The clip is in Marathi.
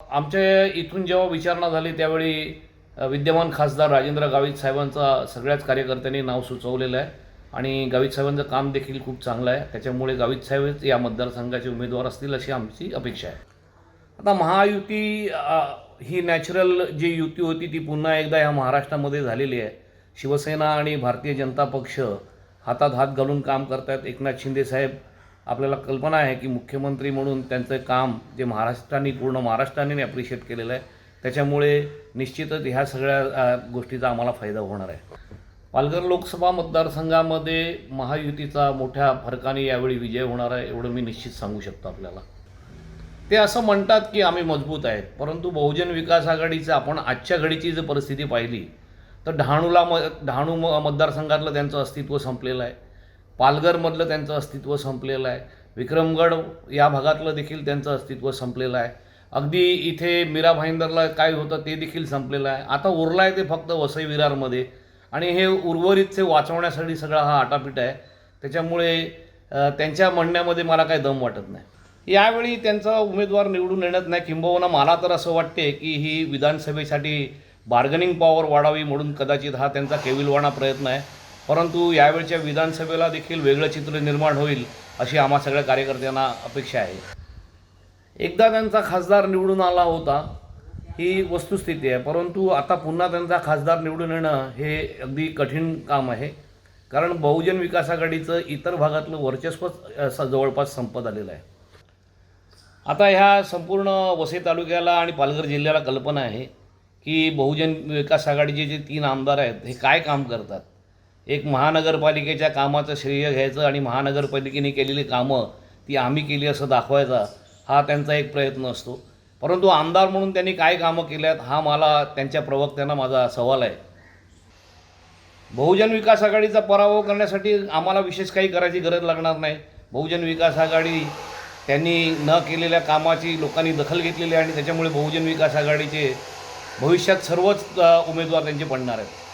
आमच्या इथून जेव्हा विचारणा झाली त्यावेळी विद्यमान खासदार राजेंद्र गावित साहेबांचा सगळ्याच कार्यकर्त्यांनी नाव सुचवलेलं आहे. आणि गावित साहेबांचं काम देखील खूप चांगलं आहे. त्याच्यामुळे गावित साहेबच या मतदारसंघाचे उमेदवार असतील अशी आमची अपेक्षा आहे. आता महायुती ही नॅचरल जी युती होती ती पुन्हा एकदा ह्या महाराष्ट्रामध्ये झालेली आहे. शिवसेना आणि भारतीय जनता पक्ष हातात हात घालून काम करतायत. एकनाथ शिंदे साहेब आपल्याला कल्पना आहे की मुख्यमंत्री म्हणून त्यांचं काम जे महाराष्ट्राने पूर्ण महाराष्ट्राने ॲप्रिशिएट केलेलं आहे त्याच्यामुळे निश्चितच ह्या सगळ्या गोष्टीचा आम्हाला फायदा होणार आहे. पालघर लोकसभा मतदारसंघामध्ये महायुतीचा मोठ्या फरकाने यावेळी विजय होणार आहे एवढं मी निश्चित सांगू शकतो आपल्याला. ते असं म्हणतात की आम्ही मजबूत आहेत परंतु बहुजन विकास आघाडीचं आपण आजच्या घडीची जर परिस्थिती पाहिली तर डहाणूला म डहाणू म मतदारसंघातलं त्यांचं अस्तित्व संपलेलं आहे. पालघरमधलं त्यांचं अस्तित्व संपलेलं आहे. विक्रमगड या भागातलं देखील त्यांचं अस्तित्व संपलेलं आहे. अगदी इथे मीरा भाईंदरला काय होतं ते देखील संपलेलं आहे. आता उरलं आहे ते फक्त वसई विरारमध्ये. आणि हे उर्वरितचे वाचवण्यासाठी सगळा हा आटापीट आहे. त्याच्यामुळे त्यांच्या म्हणण्यामध्ये मला काही दम वाटत नाही. यावेळी त्यांचा उमेदवार निवडून येण्यात नाही. किंबहुना मला तर असं वाटते की ही विधानसभेसाठी बार्गनिंग पॉवर वाढावी म्हणून कदाचित हा त्यांचा केविलवाणा प्रयत्न आहे. परंतु यावेळच्या विधानसभेला देखील वेगळं चित्र निर्माण होईल अशी आम्हा सगळ्या कार्यकर्त्यांना अपेक्षा आहे. एकदा त्यांचा खासदार निवडून आला होता ही वस्तुस्थिती आहे. परंतु आता पुन्हा त्यांचा खासदार निवडून येणं हे अगदी कठीण काम आहे. कारण बहुजन विकास आघाडीचं इतर भागातलं वर्चस्वच असं जवळपास संपत आलेलं आहे. आता ह्या संपूर्ण वसई तालुक्याला आणि पालघर जिल्ह्याला कल्पना आहे की बहुजन विकास आघाडीचे जे तीन आमदार आहेत हे काय काम करतात? एक महानगरपालिकेच्या कामाचं श्रेय घ्यायचं आणि महानगरपालिकेने केलेली कामं ती आम्ही केली असं दाखवायचा हा त्यांचा एक प्रयत्न असतो. परंतु आमदार म्हणून त्यांनी काय कामं केल्यात हा मला त्यांच्या प्रवक्त्यांना माझा सवाल आहे. बहुजन विकास आघाडीचा पराभव करण्यासाठी आम्हाला विशेष काही करायची गरज लागणार नाही. बहुजन विकास आघाडी त्यांनी न केलेल्या कामाची लोकांनी दखल घेतलेली आहे आणि त्याच्यामुळे बहुजन विकास आघाडीचे भविष्यात सर्वच उमेदवार त्यांचे पडणार आहेत.